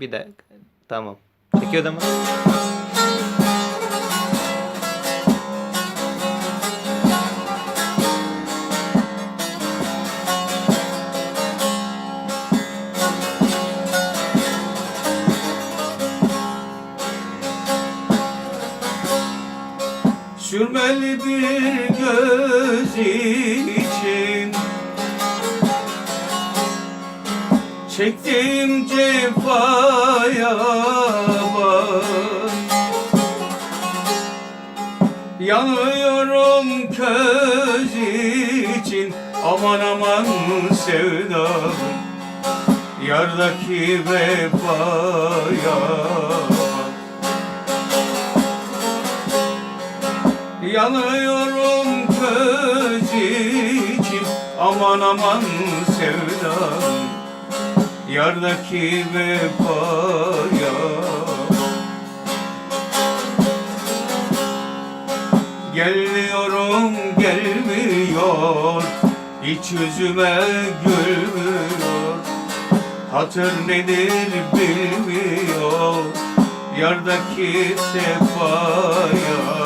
Bir dakika. Tamam. Çekiyor da mı? Sürmeli bir göz için Çektiğim cefaya bak. Yanıyorum köz için Aman aman sevdam. Yardaki vefaya bak. Yanıyorum köz için Aman aman sevdam Yardaki vefaya Geliyorum gelmiyor. Hiç yüzüme gülmüyor. Hatır nedir bilmiyor. Yardaki sefaya.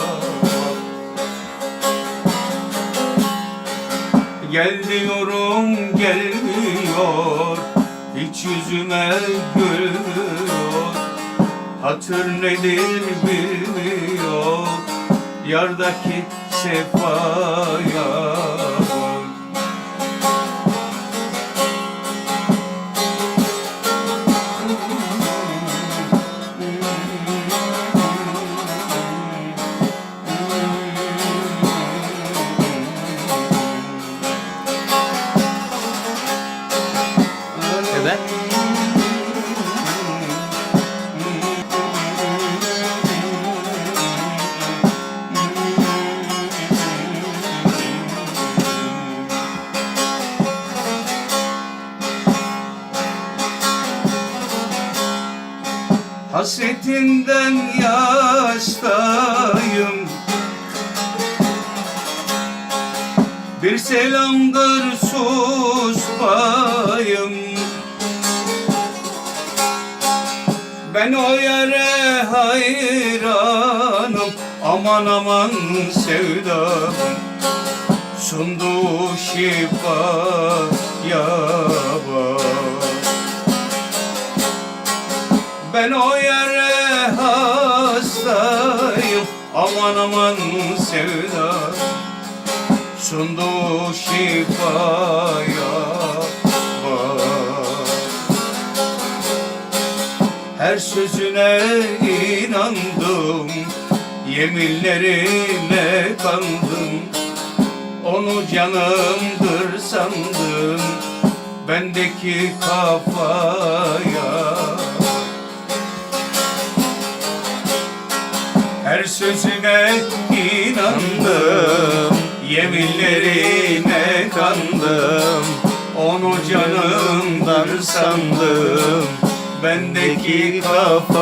Gel diyorum gelmiyor Hiç yüzüme gülmüyor. Hatır nedir bilmiyor. Yardaki sefaya Hasretinden yastayım Bir selamdır suspayım Ben o yere hayranım. Aman aman sevdam. Sunduğu şifaya bak Aman aman sevdam Sunduğu şifaya Her sözüne inandım Yeminlerine kandım. Onu canımdır sandım Bendeki kafaya Her sözüne inandım Yeminlerine kandım. Onu canımdan sandım Bendeki bak